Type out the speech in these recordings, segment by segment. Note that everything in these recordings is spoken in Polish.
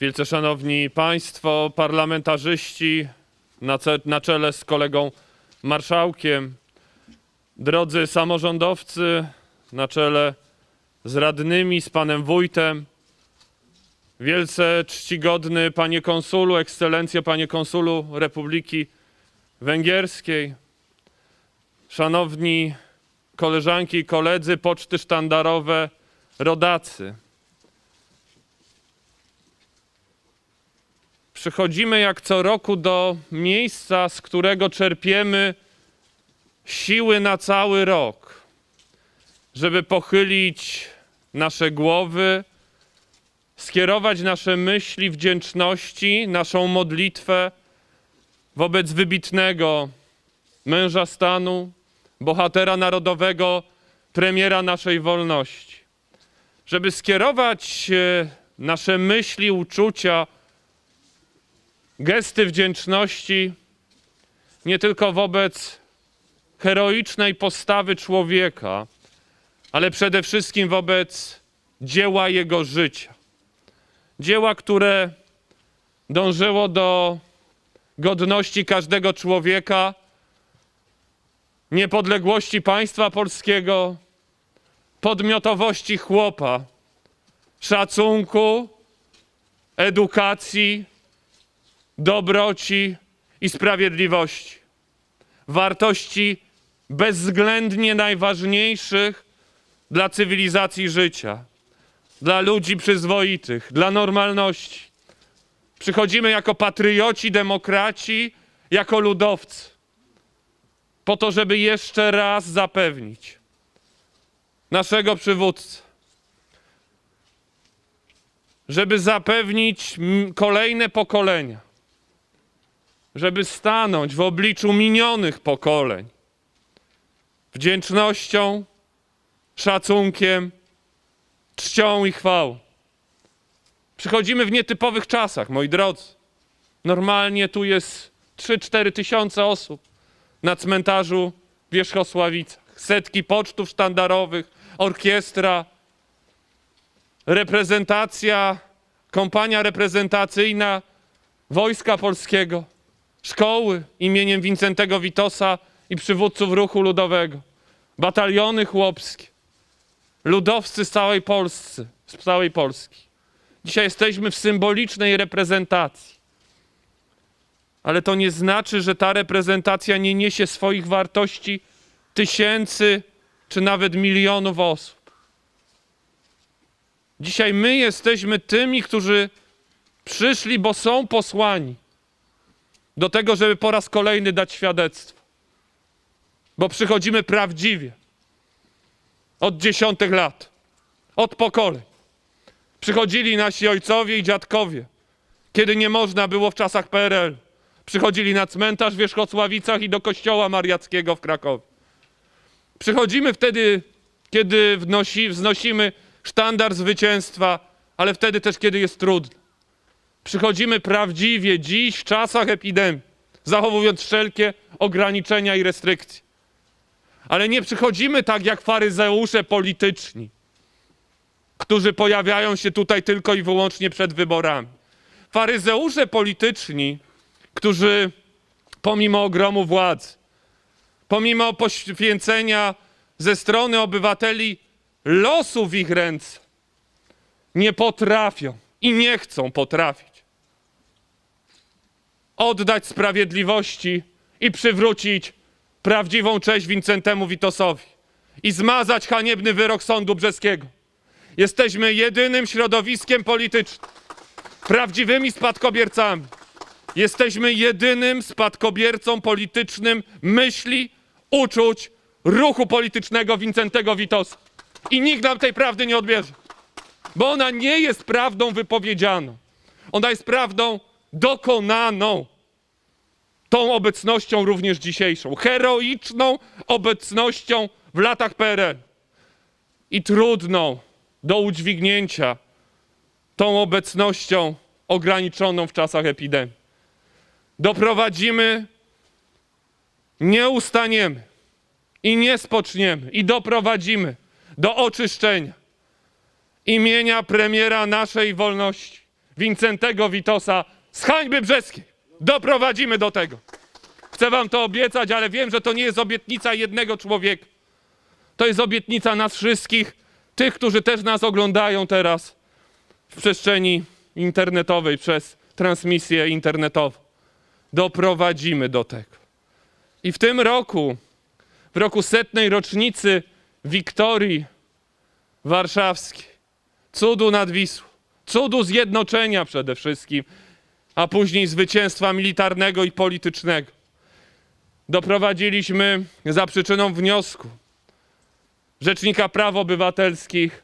Wielce Szanowni Państwo, parlamentarzyści, na, na czele z kolegą marszałkiem, drodzy samorządowcy, na czele z radnymi, z panem wójtem, wielce czcigodny panie konsulu, ekscelencjo panie konsulu Republiki Węgierskiej, szanowni koleżanki i koledzy, poczty sztandarowe, rodacy. Przychodzimy jak co roku do miejsca, z którego czerpiemy siły na cały rok, żeby pochylić nasze głowy, skierować nasze myśli wdzięczności, naszą modlitwę wobec wybitnego męża stanu, bohatera narodowego, premiera naszej wolności. Żeby skierować e, nasze myśli, uczucia, gesty wdzięczności nie tylko wobec heroicznej postawy człowieka, ale przede wszystkim wobec dzieła jego życia. Dzieła, które dążyło do godności każdego człowieka, niepodległości państwa polskiego, podmiotowości chłopa, szacunku, edukacji, dobroci i sprawiedliwości. Wartości bezwzględnie najważniejszych dla cywilizacji życia, dla ludzi przyzwoitych, dla normalności. Przychodzimy jako patrioci, demokraci, jako ludowcy, po to, żeby jeszcze raz zapewnić naszego przywódcę, żeby zapewnić kolejne pokolenia, żeby stanąć w obliczu minionych pokoleń wdzięcznością, szacunkiem, czcią i chwałą. Przychodzimy w nietypowych czasach, moi drodzy. Normalnie tu jest 3-4 tysiące osób na cmentarzu w Wierzchosławicach. Setki pocztów sztandarowych, orkiestra, reprezentacja, kompania reprezentacyjna Wojska Polskiego, szkoły imieniem Wincentego Witosa i przywódców ruchu ludowego, bataliony chłopskie, ludowcy z całej Polscy, z całej Polski. Dzisiaj jesteśmy w symbolicznej reprezentacji. Ale to nie znaczy, że ta reprezentacja nie niesie swoich wartości tysięcy czy nawet milionów osób. Dzisiaj my jesteśmy tymi, którzy przyszli, bo są posłani do tego, żeby po raz kolejny dać świadectwo. Bo przychodzimy prawdziwie. Od dziesiątek lat, od pokoleń. Przychodzili nasi ojcowie i dziadkowie, kiedy nie można było w czasach PRL. Przychodzili na cmentarz w Wierzchosławicach i do kościoła mariackiego w Krakowie. Przychodzimy wtedy, kiedy wnosi, wznosimy sztandar zwycięstwa, ale wtedy też, kiedy jest trudno. Przychodzimy prawdziwie dziś, w czasach epidemii, zachowując wszelkie ograniczenia i restrykcje. Ale nie przychodzimy tak jak faryzeusze polityczni, którzy pojawiają się tutaj tylko i wyłącznie przed wyborami. Faryzeusze polityczni, którzy pomimo ogromu władzy, pomimo poświęcenia ze strony obywateli losu w ich ręce, nie potrafią i nie chcą potrafić oddać sprawiedliwości i przywrócić prawdziwą cześć Wincentemu Witosowi i zmazać haniebny wyrok sądu brzeskiego. Jesteśmy jedynym środowiskiem politycznym, prawdziwymi spadkobiercami. Jesteśmy jedynym spadkobiercą politycznym myśli, uczuć, ruchu politycznego Wincentego Witosa. I nikt nam tej prawdy nie odbierze, bo ona nie jest prawdą wypowiedzianą. Ona jest prawdą dokonaną. Tą obecnością również dzisiejszą, heroiczną obecnością w latach PRL i trudną do udźwignięcia tą obecnością ograniczoną w czasach epidemii. Doprowadzimy, nie ustaniemy i nie spoczniemy i doprowadzimy do oczyszczenia imienia premiera naszej wolności, Wincentego Witosa z hańby brzeskiej. Doprowadzimy do tego. Chcę wam to obiecać, ale wiem, że to nie jest obietnica jednego człowieka. To jest obietnica nas wszystkich, tych, którzy też nas oglądają teraz w przestrzeni internetowej, przez transmisję internetową. Doprowadzimy do tego. I w tym roku, w roku setnej rocznicy Wiktorii Warszawskiej, cudu nad Wisłą, cudu zjednoczenia przede wszystkim, a później zwycięstwa militarnego i politycznego, doprowadziliśmy za przyczyną wniosku Rzecznika Praw Obywatelskich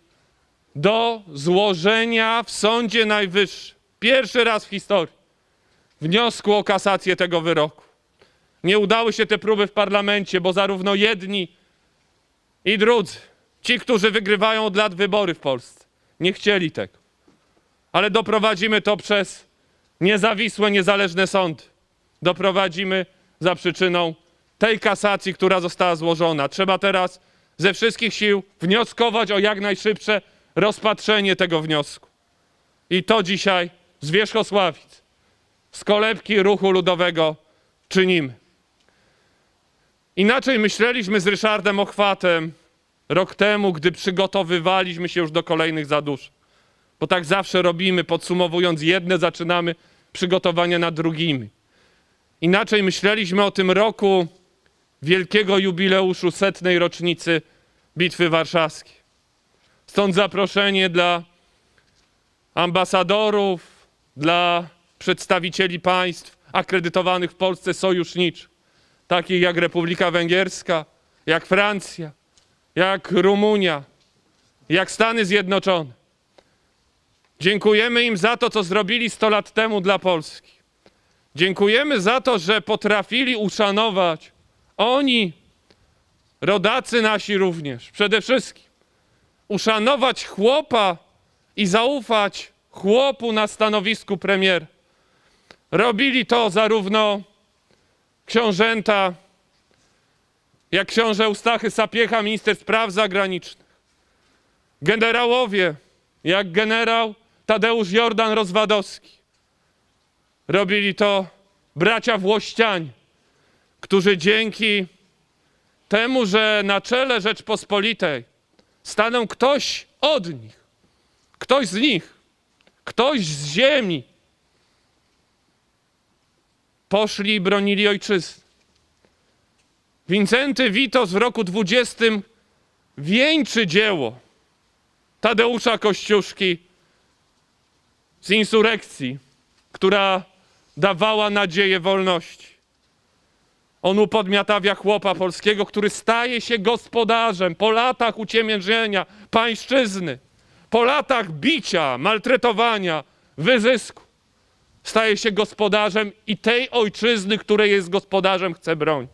do złożenia w Sądzie Najwyższym, pierwszy raz w historii, wniosku o kasację tego wyroku. Nie udały się te próby w parlamencie, bo zarówno jedni i drudzy, ci, którzy wygrywają od lat wybory w Polsce, nie chcieli tego. Ale doprowadzimy to przez niezawisłe, niezależne sądy. Doprowadzimy za przyczyną tej kasacji, która została złożona. Trzeba teraz ze wszystkich sił wnioskować o jak najszybsze rozpatrzenie tego wniosku. I to dzisiaj z Wierzchosławic, z kolebki ruchu ludowego czynimy. Inaczej myśleliśmy z Ryszardem Ochwatem rok temu, gdy przygotowywaliśmy się już do kolejnych zadusz. Bo tak zawsze robimy, podsumowując jedne, zaczynamy przygotowania nad drugimi. Inaczej myśleliśmy o tym roku wielkiego jubileuszu setnej rocznicy Bitwy Warszawskiej. Stąd zaproszenie dla ambasadorów, dla przedstawicieli państw akredytowanych w Polsce sojuszniczych, takich jak Republika Węgierska, jak Francja, jak Rumunia, jak Stany Zjednoczone. Dziękujemy im za to, co zrobili 100 lat temu dla Polski. Dziękujemy za to, że potrafili uszanować oni, rodacy nasi również, przede wszystkim, uszanować chłopa i zaufać chłopu na stanowisku premiera. Robili to zarówno książęta, jak książę Eustachy Sapiecha, minister spraw zagranicznych, generałowie, jak generał Tadeusz Jordan Rozwadowski. Robili to bracia Włościanie, którzy dzięki temu, że na czele Rzeczpospolitej stanął ktoś od nich, ktoś z nich, ktoś z ziemi, poszli i bronili ojczyzny. Wincenty Witos w roku 20 wieńczy dzieło Tadeusza Kościuszki z insurekcji, która dawała nadzieję wolności. On upodmiatawia chłopa polskiego, który staje się gospodarzem po latach uciemiężenia pańszczyzny, po latach bicia, maltretowania, wyzysku. Staje się gospodarzem i tej ojczyzny, której jest gospodarzem, chce bronić.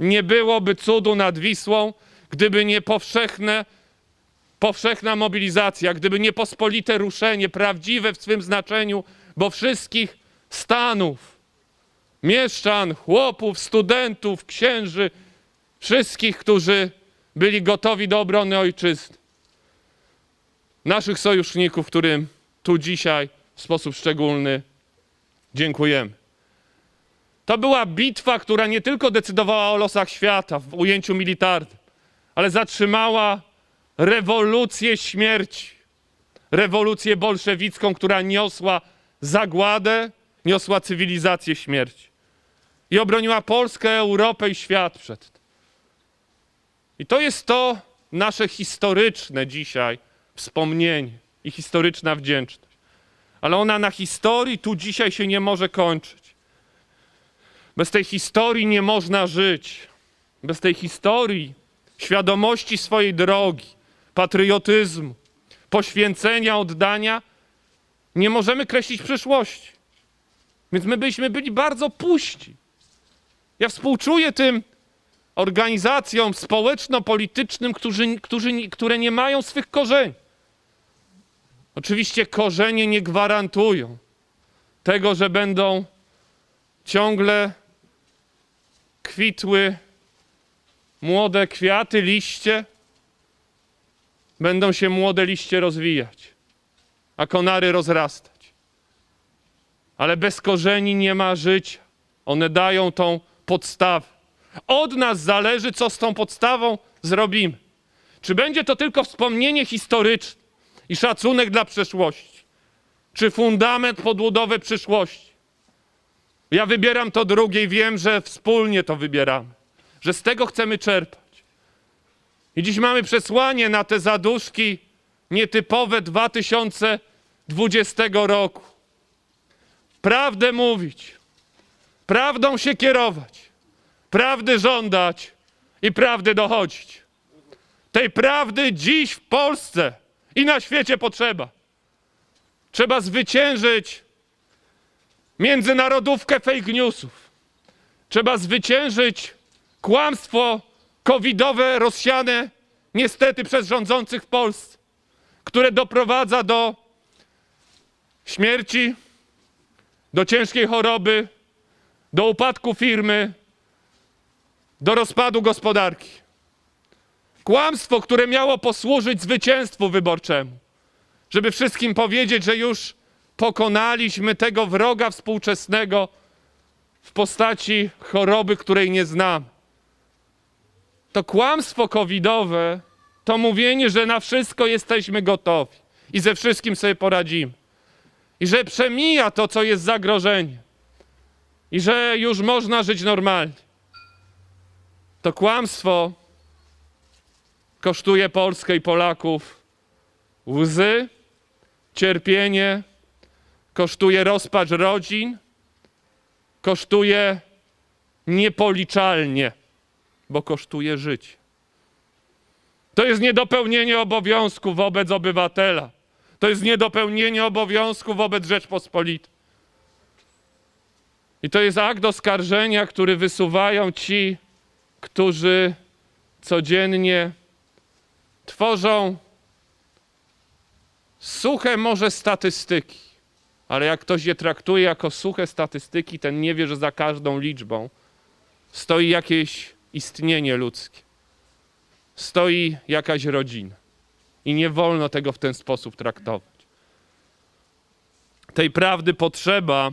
Nie byłoby cudu nad Wisłą, gdyby nie powszechne, powszechna mobilizacja, gdyby nie pospolite ruszenie, prawdziwe w swym znaczeniu, bo wszystkich stanów, mieszczan, chłopów, studentów, księży, wszystkich, którzy byli gotowi do obrony ojczyzny. Naszych sojuszników, którym tu dzisiaj w sposób szczególny dziękujemy. To była bitwa, która nie tylko decydowała o losach świata w ujęciu militarnym, ale zatrzymała rewolucję śmierci. Rewolucję bolszewicką, która niosła zagładę, niosła cywilizację śmierci. I obroniła Polskę, Europę i świat przed tym. I to jest to nasze historyczne dzisiaj wspomnienie i historyczna wdzięczność. Ale ona na historii tu dzisiaj się nie może kończyć. Bez tej historii nie można żyć. Bez tej historii, świadomości swojej drogi, patriotyzmu, poświęcenia, oddania, nie możemy kreślić przyszłości. Więc my byśmy byli bardzo puści. Ja współczuję tym organizacjom społeczno-politycznym, którzy, którzy, które nie mają swych korzeni. Oczywiście korzenie nie gwarantują tego, że będą ciągle kwitły młode kwiaty, liście, będą się młode liście rozwijać, a konary rozrastać. ale bez korzeni nie ma życia. One dają tą podstawę. Od nas zależy, co z tą podstawą zrobimy. Czy będzie to tylko wspomnienie historyczne i szacunek dla przeszłości, czy fundament podbudowy przyszłości? Ja wybieram to drugie i wiem, że wspólnie to wybieramy, że z tego chcemy czerpać. I dziś mamy przesłanie na te zaduszki nietypowe 2020 roku. Prawdę mówić, prawdą się kierować, prawdy żądać i prawdy dochodzić. Tej prawdy dziś w Polsce i na świecie potrzeba. Trzeba zwyciężyć międzynarodówkę fake newsów. Trzeba zwyciężyć kłamstwo covidowe rozsiane niestety przez rządzących w Polsce, które doprowadza do śmierci, do ciężkiej choroby, do upadku firmy, do rozpadu gospodarki. Kłamstwo, które miało posłużyć zwycięstwu wyborczemu, żeby wszystkim powiedzieć, że już pokonaliśmy tego wroga współczesnego w postaci choroby, której nie znamy. To kłamstwo covidowe to mówienie, że na wszystko jesteśmy gotowi i ze wszystkim sobie poradzimy. I że przemija to, co jest zagrożeniem. I że już można żyć normalnie. To kłamstwo kosztuje Polskę i Polaków łzy, cierpienie, kosztuje rozpacz rodzin, kosztuje niepoliczalnie, bo kosztuje życie. To jest niedopełnienie obowiązku wobec obywatela. To jest niedopełnienie obowiązku wobec Rzeczpospolitej. I to jest akt oskarżenia, który wysuwają ci, którzy codziennie tworzą suche może statystyki, ale jak ktoś je traktuje jako suche statystyki, ten nie wie, że za każdą liczbą stoi jakieś istnienie ludzkie, stoi jakaś rodzina. I nie wolno tego w ten sposób traktować. Tej prawdy potrzeba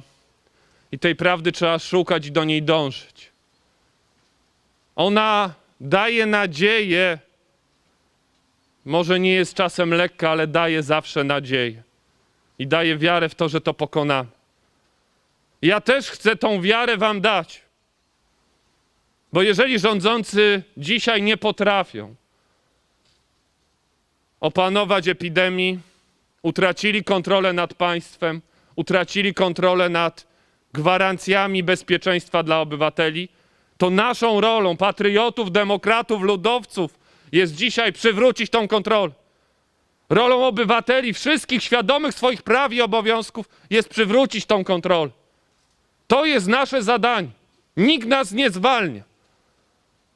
i tej prawdy trzeba szukać i do niej dążyć. Ona daje nadzieję, może nie jest czasem lekka, ale daje zawsze nadzieję. I daje wiarę w to, że to pokonamy. Ja też chcę tą wiarę Wam dać. Bo jeżeli rządzący dzisiaj nie potrafią opanować epidemii, utracili kontrolę nad państwem, utracili kontrolę nad gwarancjami bezpieczeństwa dla obywateli, to naszą rolą patriotów, demokratów, ludowców jest dzisiaj przywrócić tą kontrolę. Rolą obywateli, wszystkich świadomych swoich praw i obowiązków jest przywrócić tą kontrolę. To jest nasze zadanie. Nikt nas nie zwalnia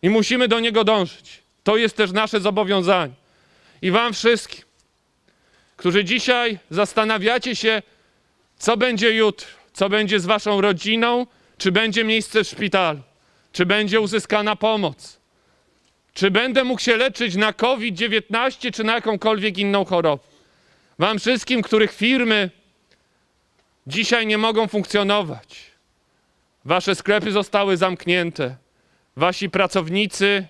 i musimy do niego dążyć. To jest też nasze zobowiązanie. I Wam wszystkim, którzy dzisiaj zastanawiacie się, co będzie jutro, co będzie z Waszą rodziną, czy będzie miejsce w szpitalu, czy będzie uzyskana pomoc, czy będę mógł się leczyć na COVID-19, czy na jakąkolwiek inną chorobę. Wam wszystkim, których firmy dzisiaj nie mogą funkcjonować, Wasze sklepy zostały zamknięte, Wasi pracownicy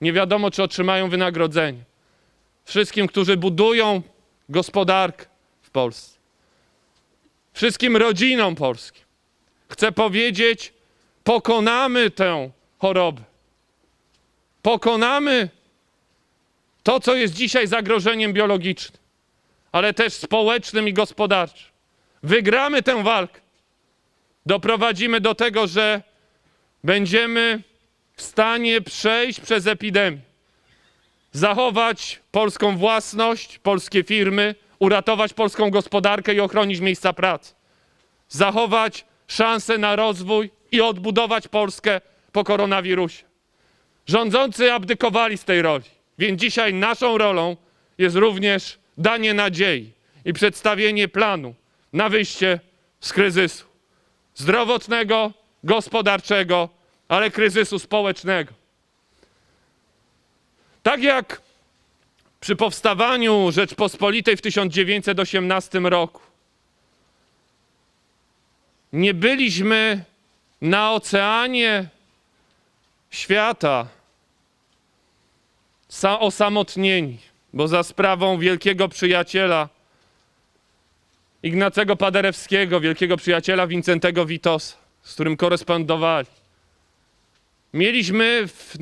nie wiadomo, czy otrzymają wynagrodzenie. Wszystkim, którzy budują gospodarkę w Polsce. Wszystkim rodzinom polskim. Chcę powiedzieć, pokonamy tę chorobę. Pokonamy to, co jest dzisiaj zagrożeniem biologicznym, ale też społecznym i gospodarczym. Wygramy tę walkę. Doprowadzimy do tego, że będziemy w stanie przejść przez epidemię, zachować polską własność, polskie firmy, uratować polską gospodarkę i ochronić miejsca pracy, zachować szansę na rozwój i odbudować Polskę po koronawirusie. Rządzący abdykowali z tej roli, więc dzisiaj naszą rolą jest również danie nadziei i przedstawienie planu na wyjście z kryzysu zdrowotnego, gospodarczego, ale kryzysu społecznego. Tak jak przy powstawaniu Rzeczpospolitej w 1918 roku nie byliśmy na oceanie świata sa- osamotnieni, bo za sprawą wielkiego przyjaciela Ignacego Paderewskiego, wielkiego przyjaciela Wincentego Witosa, z którym korespondowali. Mieliśmy w,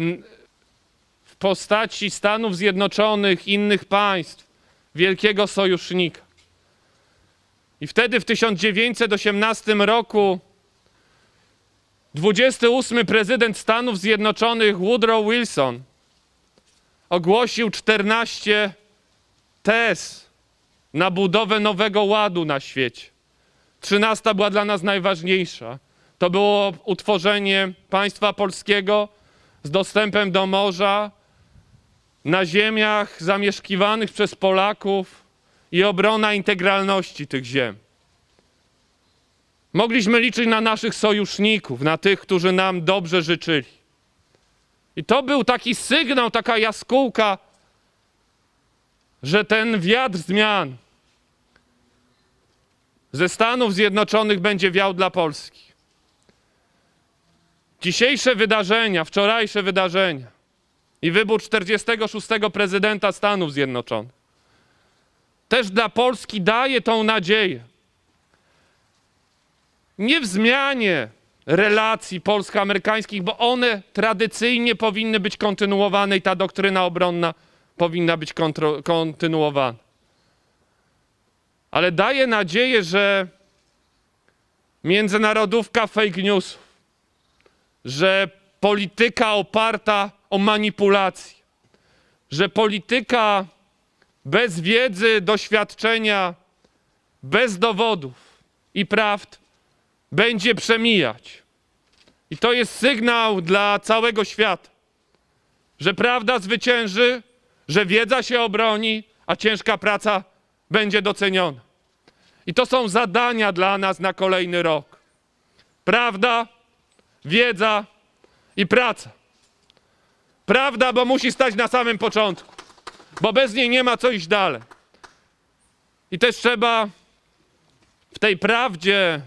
w postaci Stanów Zjednoczonych, innych państw, wielkiego sojusznika. I wtedy w 1918 roku 28 prezydent Stanów Zjednoczonych Woodrow Wilson ogłosił 14 tez na budowę nowego ładu na świecie. Trzynasta była dla nas najważniejsza. To było utworzenie państwa polskiego z dostępem do morza na ziemiach zamieszkiwanych przez Polaków i obrona integralności tych ziem. Mogliśmy liczyć na naszych sojuszników, na tych, którzy nam dobrze życzyli. I to był taki sygnał, taka jaskółka, że ten wiatr zmian ze Stanów Zjednoczonych będzie wiał dla Polski. Dzisiejsze wydarzenia, wczorajsze wydarzenia i wybór 46. prezydenta Stanów Zjednoczonych też dla Polski daje tą nadzieję. Nie w zmianie relacji polsko-amerykańskich, bo one tradycyjnie powinny być kontynuowane i ta doktryna obronna powinna być kontynuowana. Ale daje nadzieję, że międzynarodówka fake newsów, że polityka oparta o manipulację, że polityka bez wiedzy, doświadczenia, bez dowodów i prawd będzie przemijać. I to jest sygnał dla całego świata, że prawda zwycięży, że wiedza się obroni, a ciężka praca będzie doceniona. I to są zadania dla nas na kolejny rok. Prawda, wiedza i praca. Prawda, bo musi stać na samym początku, bo bez niej nie ma co iść dalej. I też trzeba w tej prawdzie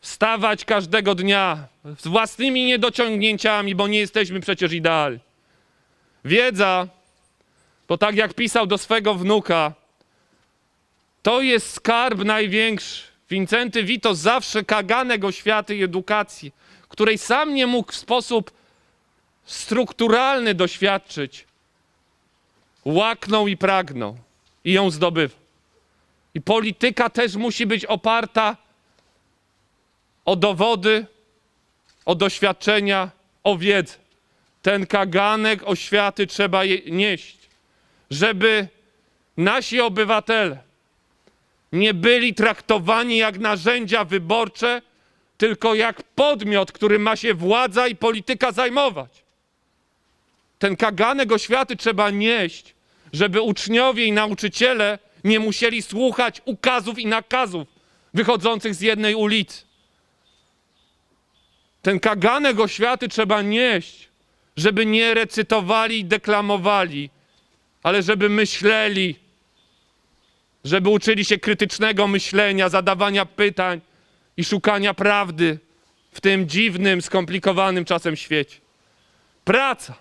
stawać każdego dnia z własnymi niedociągnięciami, bo nie jesteśmy przecież idealni. Wiedza, bo tak jak pisał do swego wnuka, to jest skarb największy. Wincenty Witos zawsze kaganek oświaty i edukacji, której sam nie mógł w sposób strukturalny doświadczyć, łaknął i pragnął i ją zdobywał. I polityka też musi być oparta o dowody, o doświadczenia, o wiedzę. Ten kaganek oświaty trzeba nieść, żeby nasi obywatele nie byli traktowani jak narzędzia wyborcze, tylko jak podmiot, którym ma się władza i polityka zajmować. Ten kaganek oświaty trzeba nieść, żeby uczniowie i nauczyciele nie musieli słuchać ukazów i nakazów wychodzących z jednej ulicy. Ten kaganek oświaty trzeba nieść, żeby nie recytowali i deklamowali, ale żeby myśleli, żeby uczyli się krytycznego myślenia, zadawania pytań i szukania prawdy w tym dziwnym, skomplikowanym czasem świecie. Praca.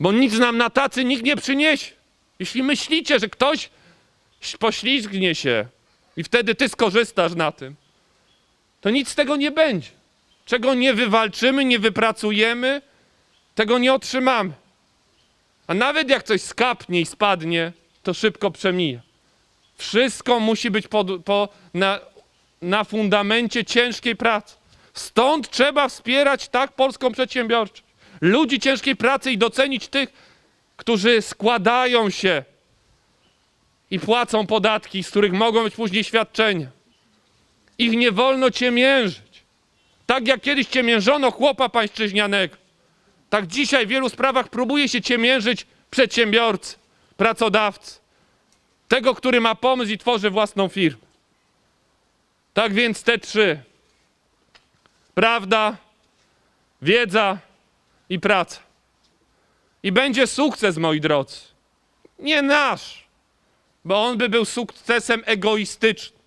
Bo nic nam na tacy nikt nie przyniesie. Jeśli myślicie, że ktoś poślizgnie się i wtedy ty skorzystasz na tym, to nic z tego nie będzie. Czego nie wywalczymy, nie wypracujemy, tego nie otrzymamy. A nawet jak coś skapnie i spadnie, to szybko przemija. Wszystko musi być pod, po, na, na fundamencie ciężkiej pracy. Stąd trzeba wspierać tak polską przedsiębiorczość. Ludzi ciężkiej pracy i docenić tych, którzy składają się i płacą podatki, z których mogą być później świadczenia. Ich nie wolno ciemiężyć. Tak jak kiedyś ciemiężono chłopa pańszczyźnianego, tak dzisiaj w wielu sprawach próbuje się ciemiężyć przedsiębiorcy, pracodawcy, tego, który ma pomysł i tworzy własną firmę. Tak więc te trzy: prawda, wiedza i praca. I będzie sukces, moi drodzy. Nie nasz, bo on by był sukcesem egoistycznym,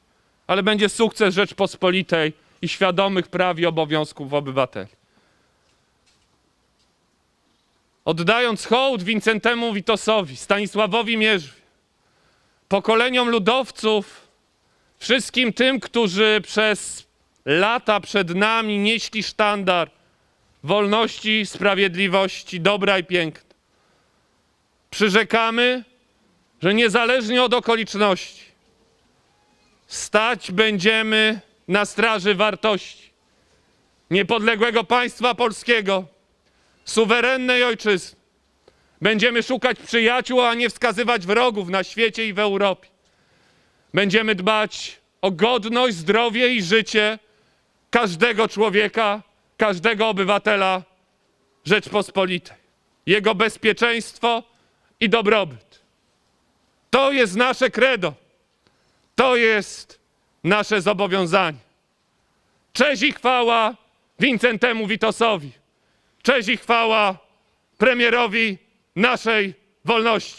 ale będzie sukces Rzeczpospolitej i świadomych praw i obowiązków obywateli. Oddając hołd Wincentemu Witosowi, Stanisławowi Mierzwie, pokoleniom ludowców, wszystkim tym, którzy przez lata przed nami nieśli sztandar wolności, sprawiedliwości, dobra i piękna. Przyrzekamy, że niezależnie od okoliczności stać będziemy na straży wartości niepodległego państwa polskiego, suwerennej ojczyzny. Będziemy szukać przyjaciół, a nie wskazywać wrogów na świecie i w Europie. Będziemy dbać o godność, zdrowie i życie każdego człowieka, każdego obywatela Rzeczpospolitej, jego bezpieczeństwo i dobrobyt. To jest nasze credo. To jest nasze zobowiązanie. Cześć i chwała Wincentemu Witosowi. Cześć i chwała premierowi naszej wolności.